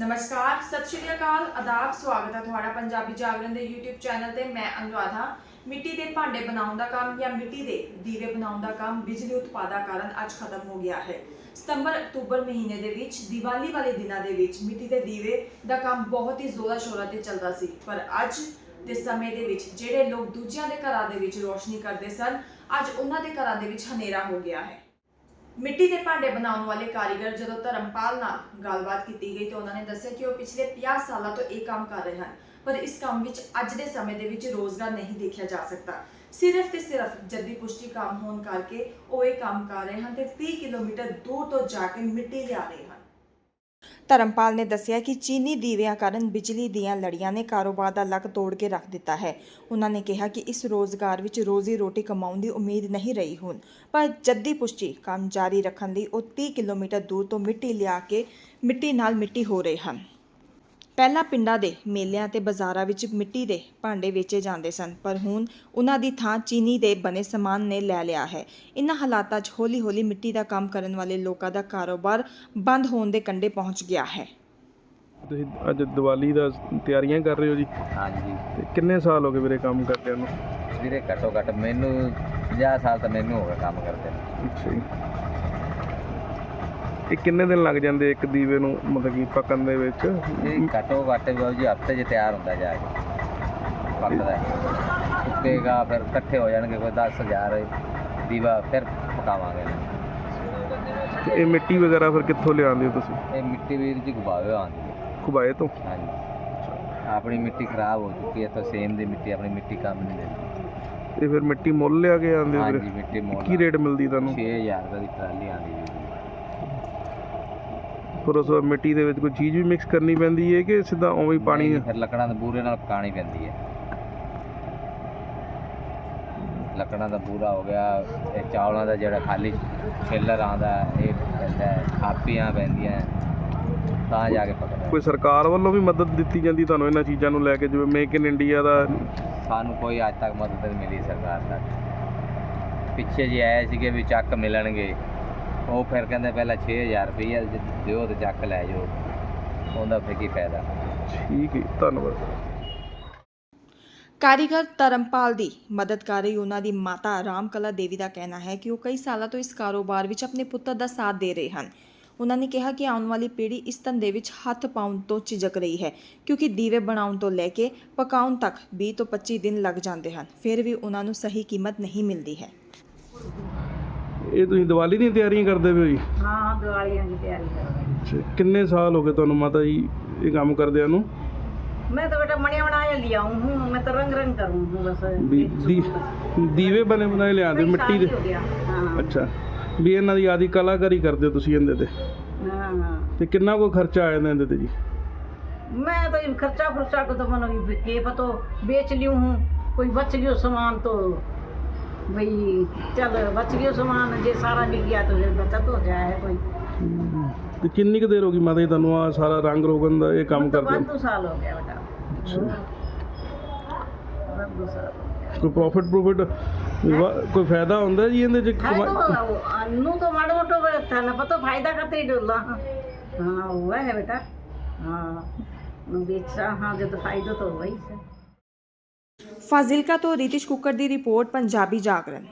ਨਮਸਕਾਰ, ਸਤਿ ਸ਼੍ਰੀ ਅਕਾਲ, ਆਦਾਬ, ਸਵਾਗਤ ਹੈ ਤੁਹਾਡਾ ਪੰਜਾਬੀ ਜਾਗਰਣ ਦੇ YouTube ਚੈਨਲ ਤੇ ਮੈਂ ਅਨੁਰਾਧਾ। ਮਿੱਟੀ ਦੇ ਭਾਂਡੇ ਬਣਾਉਣ ਦਾ ਕੰਮ ਜਾਂ ਮਿੱਟੀ ਦੇ ਦੀਵੇ ਬਣਾਉਣ ਦਾ ਕੰਮ ਬਿਜਲੀ ਉਤਪਾਦਾਂ ਕਾਰਨ ਅੱਜ ਖਤਮ ਹੋ ਗਿਆ ਹੈ। ਸਤੰਬਰ, ਅਕਤੂਬਰ ਮਹੀਨੇ ਦੇ ਵਿੱਚ, ਦੀਵਾਲੀ ਵਾਲੇ ਦਿਨਾਂ ਦੇ ਵਿੱਚ ਮਿੱਟੀ ਦੇ ਦੀਵੇ ਦਾ ਕੰਮ ਬਹੁਤ ਹੀ ਜ਼ੋਰਾਂ ਸ਼ੋਰਾਂ ਤੇ ਚੱਲਦਾ ਸੀ। ਪਰ ਅੱਜ ਦੇ ਸਮੇਂ ਦੇ ਵਿੱਚ ਜਿਹੜੇ ਲੋਕ ਦੂਜਿਆਂ ਦੇ ਘਰਾਂ ਦੇ ਵਿੱਚ ਰੋਸ਼ਨੀ ਕਰਦੇ ਸਨ, ਅੱਜ ਉਹਨਾਂ ਦੇ ਘਰਾਂ ਦੇ ਵਿੱਚ ਹਨੇਰਾ ਹੋ ਗਿਆ ਹੈ। ਮਿੱਟੀ ਦੇ ਭਾਂਡੇ ਬਣਾਉਣ ਵਾਲੇ ਕਾਰੀਗਰ ਜਦੋਂ ਧਰਮਪਾਲ ਨਾਲ ਗੱਲਬਾਤ ਕੀਤੀ ਗਈ ਤਾਂ ਉਹਨਾਂ ਨੇ ਦੱਸਿਆ ਕਿ ਉਹ ਪਿਛਲੇ 50 ਸਾਲਾਂ ਤੋਂ ਇਹ ਕੰਮ ਕਰ ਰਹੇ ਹਨ, ਪਰ ਇਸ ਕੰਮ ਵਿੱਚ ਅੱਜ ਦੇ ਸਮੇਂ ਦੇ ਵਿੱਚ ਰੋਜ਼ਗਾਰ ਨਹੀਂ ਦੇਖਿਆ ਜਾ ਸਕਦਾ। ਸਿਰਫ ਤੇ ਸਿਰਫ ਜੱਦੀ ਪੁਸ਼ਟੀ ਕੰਮ ਹੋਣ ਕਰਕੇ ਉਹ ਇਹ ਕੰਮ ਕਰ ਰਹੇ ਹਨ ਤੇ 30 ਕਿਲੋਮੀਟਰ ਦੂਰ ਤੋਂ ਜਾ ਕੇ ਮਿੱਟੀ ਲਿਆ ਰਹੇ ਹਨ। ਧਰਮਪਾਲ ਨੇ ਦੱਸਿਆ ਕਿ ਚੀਨੀ ਦੀਵਿਆਂ ਕਾਰਨ ਬਿਜਲੀ ਦੀਆਂ ਲੜੀਆਂ ਨੇ ਕਾਰੋਬਾਰ ਦਾ ਲੱਕ ਤੋੜ ਕੇ ਰੱਖ ਦਿੱਤਾ ਹੈ। ਉਹਨਾਂ ਨੇ ਕਿਹਾ ਕਿ ਇਸ ਰੋਜ਼ਗਾਰ ਵਿੱਚ ਰੋਜ਼ੀ ਰੋਟੀ ਕਮਾਉਣ ਦੀ ਉਮੀਦ ਨਹੀਂ ਰਹੀ ਹੁਣ, ਪਰ ਜੱਦੀ ਪੁਸ਼ਟੀ ਕੰਮ ਜਾਰੀ ਰੱਖਣ ਲਈ ਉਹ 30 ਕਿਲੋਮੀਟਰ ਦੂਰ ਤੋਂ ਮਿੱਟੀ ਲਿਆ ਕੇ ਮਿੱਟੀ ਨਾਲ ਮਿੱਟੀ ਹੋ ਰਹੇ ਹਨ। ਪਹਿਲਾਂ ਪਿੰਡਾਂ ਦੇ ਮੇਲਿਆਂ ਤੇ ਬਾਜ਼ਾਰਾਂ ਵਿੱਚ ਮਿੱਟੀ ਦੇ ਭਾਂਡੇ ਵੇਚੇ ਜਾਂਦੇ ਸਨ ਪਰ ਹੁਣ ਉਹਨਾਂ ਦੀ ਥਾਂ ਚੀਨੀ ਦੇ ਬਣੇ ਸਮਾਨ ਨੇ ਲੈ ਲਿਆ ਹੈ। ਇਨ੍ਹਾਂ ਹਾਲਾਤਾਂ 'ਚ ਹੌਲੀ-ਹੌਲੀ ਮਿੱਟੀ ਦਾ ਕੰਮ ਕਰਨ ਵਾਲੇ ਲੋਕਾਂ ਦਾ ਕਾਰੋਬਾਰ ਬੰਦ ਹੋਣ ਦੇ ਕੰਢੇ ਪਹੁੰਚ ਗਿਆ ਹੈ। ਤੁਸੀਂ ਅੱਜ ਦੀਵਾਲੀ ਦਾ ਤਿਆਰੀਆਂ ਕਰ ਰਹੇ ਹੋ ਜੀ? ਹਾਂਜੀ। ਤੇ ਕਿੰਨੇ ਸਾਲ ਹੋ ਗਏ ਵੀਰੇ ਕੰਮ ਕਰਦਿਆਂ ਨੂੰ? ਵੀਰੇ ਘੱਟੋ ਘੱਟ ਮੈਨੂੰ 50 ਸਾਲ ਤਾਂ ਮੈਨੂੰ ਹੋ ਗਿਆ ਕੰਮ ਕਰਦੇ ਨੂੰ। ਅੱਛਾ ਜੀ। ਇਹ ਕਿੰਨੇ ਦਿਨ ਲੱਗ ਜਾਂਦੇ ਇੱਕ ਦੀਵੇ ਨੂੰ ਮਤਲਬ ਕਿ ਪੱਕਣ ਦੇ ਵਿੱਚ? ਇਹ ਘੱਟੋ ਘੱਟ ਬਾਬੂ ਜੀ ਹਫ਼ਤੇ 'ਚ ਤਿਆਰ ਹੁੰਦਾ ਜਾ ਕੇ। ਪੱਕਦਾ। ਸੁੱਕੇਗਾ ਫਿਰ ਇਕੱਠੇ ਹੋ ਜਾਣਗੇ ਕੋਈ 10000 ਦੀਵਾ ਫਿਰ ਪਕਾਵਾਂਗੇ। ਤੇ ਇਹ ਮਿੱਟੀ ਵਗੈਰਾ ਫਿਰ ਕਿੱਥੋਂ ਲਿਆਉਂਦੇ ਹੋ ਤੁਸੀਂ? ਇਹ ਮਿੱਟੀ ਵੀਰ ਜੀ ਗੁਬਾਵੇ ਆਉਂਦੀ ਹੈ। ਖੁਬਾਏ ਤੋਂ? ਹਾਂਜੀ। ਆਪਣੀ ਮਿੱਟੀ ਖਰਾਬ ਹੋ ਚੁੱਕੀ ਹੈ ਤਾਂ ਸੇਮ ਦੀ ਮਿੱਟੀ ਆਪਣੀ ਮਿੱਟੀ ਕੰਮ ਨਹੀਂ ਦਿੰਦੀ। ਤੇ ਫਿਰ ਮਿੱਟੀ ਮੁੱਲ ਲਿਆ ਕੇ ਆਉਂਦੇ ਹੋ ਹਾਂਜੀ ਵੀਰੇ ਮਿੱਟੀ ਮੋਲ ਕੀ ਰੇਟ ਮਿਲਦੀ ਤੁਹਾਨੂੰ? 6000 ਰੁਪਏ ਦੀ ਟਰਾਲੀ ਆਉਂਦੀ ਹੈ। ਫਿਰ ਉਸ ਤੋਂ ਬਾਅਦ ਮਿੱਟੀ ਦੇ ਵਿੱਚ ਕੋਈ ਚੀਜ਼ ਵੀ ਮਿਕਸ ਕਰਨੀ ਪੈਂਦੀ ਹੈ ਕਿ ਸਿੱਧਾ ਉਵੇਂ ਹੀ ਪਾਣੀ ਨਹੀਂ, ਫਿਰ ਲੱਕੜਾਂ ਦੇ ਬੂਰੇ ਨਾਲ ਪਕਾਣੀ ਪੈਂਦੀ ਹੈ। ਲੱਕੜਾਂ ਦਾ ਬੂਰਾ ਹੋ ਗਿਆ ਇਹ ਚਾਵਲਾਂ ਦਾ ਜਿਹੜਾ ਖਾਲੀ ਛਿੱਲਰ ਆਉਂਦਾ ਇਹ ਪੈਂਦਾ ਹੈ, ਖਾਪੀਆਂ ਪੈਂਦੀਆਂ ਤਾਂ ਜਾ ਕੇ ਪਕਦਾ ਕੋਈ ਸਰਕਾਰ ਵੱਲੋਂ ਵੀ ਮਦਦ ਦਿੱਤੀ ਜਾਂਦੀ ਤੁਹਾਨੂੰ ਇਹਨਾਂ ਚੀਜ਼ਾਂ ਨੂੰ ਲੈ ਕੇ ਜਿਵੇਂ ਮੇਕ ਇਨ ਇੰਡੀਆ ਦਾ? ਸਾਨੂੰ ਕੋਈ ਅੱਜ ਤੱਕ ਮਦਦ ਨਹੀਂ ਮਿਲੀ ਸਰਕਾਰ ਤੱਕ। ਪਿੱਛੇ ਜੇ ਆਏ ਸੀਗੇ ਵੀ ਚੱਕ ਮਿਲਣਗੇ ਉਹ ਫਿਰ ਕਹਿੰਦੇ ਪਹਿਲਾਂ 6000 ਰੁਪਈਆ ਦਿਓ ਤੇ ਚੱਕ ਲੈ ਜਾਓ ਉਹਦਾ ਫਿਰ ਕੀ ਫਾਇਦਾ? ਠੀਕ ਹੈ ਧੰਨਵਾਦ। ਕਾਰੀਗਰ ਧਰਮਪਾਲ ਦੀ ਮਦਦ ਕਰ ਰਹੀ ਉਹਨਾਂ ਦੀ ਮਾਤਾ ਰਾਮਕਲਾ ਦੇਵੀ ਦਾ ਕਹਿਣਾ ਹੈ ਕਿ ਉਹ ਕਈ ਸਾਲਾਂ ਤੋਂ ਇਸ ਕਾਰੋਬਾਰ ਵਿੱਚ ਆਪਣੇ ਪੁੱਤਰ ਦਾ ਸਾਥ ਦੇ ਰਹੇ ਹਨ। ਉਹਨਾਂ ਨੇ ਕਿਹਾ ਕਿ ਆਉਣ ਵਾਲੀ ਪੀੜ੍ਹੀ ਇਸ ਧੰਦੇ ਵਿੱਚ ਹੱਥ ਪਾਉਣ ਤੋਂ ਝਿਜਕ ਰਹੀ ਹੈ ਕਿਉਂਕਿ ਦੀਵੇ ਬਣਾਉਣ ਤੋਂ ਲੈ ਕੇ ਪਕਾਉਣ ਤੱਕ 20 ਤੋਂ 25 ਦਿਨ ਲੱਗ ਜਾਂਦੇ ਹਨ। ਫਿਰ ਵੀ ਉਹਨਾਂ ਨੂੰ ਸਹੀ ਕੀਮਤ ਨਹੀਂ ਮਿਲਦੀ ਹੈ। ਇਹ ਤੁਸੀਂ ਦੀਵਾਲੀ ਦੀਆਂ ਤਿਆਰੀਆਂ ਕਰਦੇ ਪਏ ਹੋ ਜੀ ਹਾਂ ਦੀਵਾਲੀਆਂ ਦੀ ਤਿਆਰੀ ਕਰ ਰਹੀ ਅੱਛਾ, ਕਿੰਨੇ ਸਾਲ ਹੋ ਗਏ ਤੁਹਾਨੂੰ ਮਾਤਾ ਜੀ ਇਹ ਕੰਮ ਕਰਦਿਆਂ ਨੂੰ मैं तो बेटा मणिया बनाया लिया हूँ मैं तो रंग रंग करूँ हूँ बस ਵੀ एक ਦੀ सूट। ਦੀਵੇ ਬਣੇ ਬਣਾਏ ਲਿਆਂਦੇ भाई ਮਿੱਟੀ शादी ਦੇ हो गया हाँ ਅੱਛਾ ਵੀ ਇਹਨਾਂ ਦੀ ਆਦੀ ਕਲਾਕਾਰੀ ਕਰਦੇ ਹੋ ਤੁਸੀਂ ਇਹਦੇ ਤੇ हाँ हाँ ਤੇ ਕਿੰਨਾ ਕੋ ਖਰਚਾ ਆ ਜਾਂਦਾ ਇਹਦੇ ਤੇ ਜੀ मैं तो इन खर्चा खुर्चा को तो मन के पतो बेच ली हूँ कोई बच गयो सामान तो भाई चल बच गयो सामान जे सारा बिक गया तो फिर बचत हो जाए कोई ਤੇ ਕਿੰਨੀ ਕੁ ਦੇਰ ਹੋ ਗਈ ਮਾਤਾ ਜੀ ਤੁਹਾਨੂੰ ਆ ਸਾਰਾ ਰੰਗ ਰੋਗਨ ਦਾ ਇਹ ਕੰਮ तो ਕਰਦੇ बंदू साल हो गया बेटा बंदू साल हो गया ਕੋਈ ਪ੍ਰੋਫਿਟ ਪ੍ਰੋਫਿਟ ਕੋਈ ਫਾਇਦਾ ਹੁੰਦਾ ਜੀ ਇਹਦੇ ਚ है ਕਮਾਈ- तो अन्नू तो माड़ो मोटो था ना पता फायदा खाते ही डोला हाँ हुआ है बेटा हाँ बेचा हाँ जो तो फायदा तो हुआ ही से ਫਾਜ਼ਿਲਕਾ ਤੋਂ ਰਿਤਿਸ਼ ਕੁੱਕਰ ਦੀ ਰਿਪੋਰਟ ਪੰਜਾਬੀ ਜਾਗਰਣ।